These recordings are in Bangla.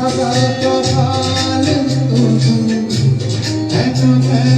Thank you.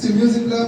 to Music Club